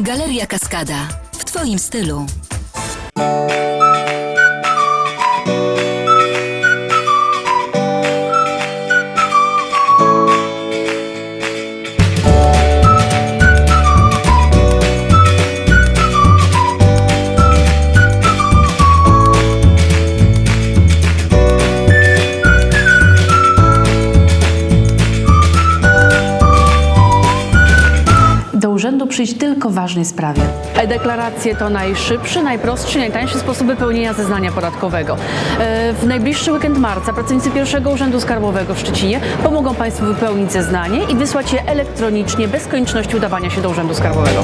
Galeria Kaskada. W Twoim stylu. Do urzędu przyjść tylko w ważnej sprawie. E-deklaracje to najszybszy, najprostszy, najtańszy sposób wypełnienia zeznania podatkowego. E, W najbliższy weekend marca pracownicy pierwszego Urzędu Skarbowego w Szczecinie pomogą Państwu wypełnić zeznanie i wysłać je elektronicznie bez konieczności udawania się do Urzędu Skarbowego.